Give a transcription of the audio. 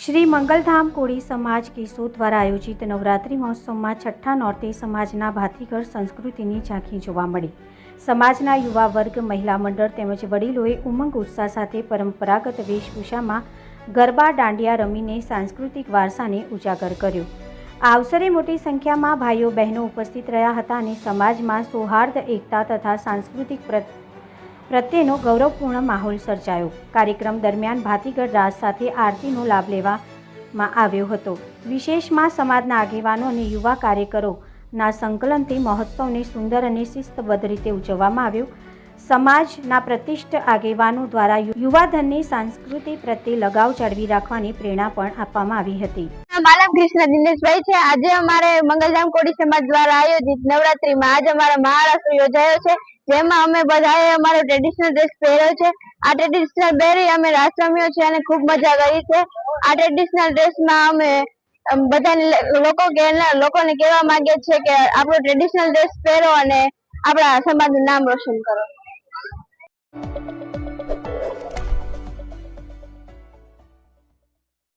શ્રી મંગલધામ કોળી સમાજ કેસો દ્વારા આયોજિત નવરાત્રિ મહોત્સવમાં છઠ્ઠા નોરતે સમાજના ભાતીગળ સંસ્કૃતિની ઝાંખી જોવા મળી. સમાજના યુવા વર્ગ, મહિલા મંડળ તેમજ વડીલોએ ઉમંગ ઉત્સાહ સાથે પરંપરાગત વેશભૂષામાં ગરબા, દાંડિયા રમીને સાંસ્કૃતિક વારસાને ઉજાગર કર્યો. આ અવસરે મોટી સંખ્યામાં ભાઈઓ બહેનો ઉપસ્થિત રહ્યા હતા અને સમાજમાં સૌહાર્દ, એકતા તથા સાંસ્કૃતિક પ્રત્યેનો ગૌરવપૂર્ણ માહોલ સર્જાયો. કાર્યક્રમ દરમિયાન ભાતીગઢ રાજ સાથે આરતીનો લાભ લેવામાં આવ્યો હતો. વિશેષમાં સમાજના આગેવાનો અને યુવા કાર્યકરોના સંકલનથી મહોત્સવને સુંદર અને શિસ્તબદ્ધ રીતે ઉજવવામાં આવ્યો. સમાજના પ્રતિષ્ઠ આગેવાનો દ્વારા યુવાધનની સંસ્કૃતિ પ્રત્યે લગાવ જાળવી રાખવાની પ્રેરણા પણ આપવામાં આવી હતી. માલમ કૃષ્ણ દિનેશભાઈ છે. આજે અમારે મંગલધામ કોડી સમાજ દ્વારા આયોજિત નવરાત્રીમાં આજે અમારો મહારાષ્ટ્ર યોજાયો છે, જેમાં અમે બધાએ અમારો ટ્રેડિશનલ ડ્રેસ પહેર્યો છે. આ ટ્રેડિશનલ પહેરી અમે રાસ રમ્યો છે અને ખૂબ મજા કરી છે. આ ટ્રેડિશનલ ડ્રેસમાં અમે બધા લોકો લોકોને કહેવા માંગે છે કે આપણો ટ્રેડિશનલ ડ્રેસ પહેરો અને આપણા સમાજનું નામ રોશન કરો. you.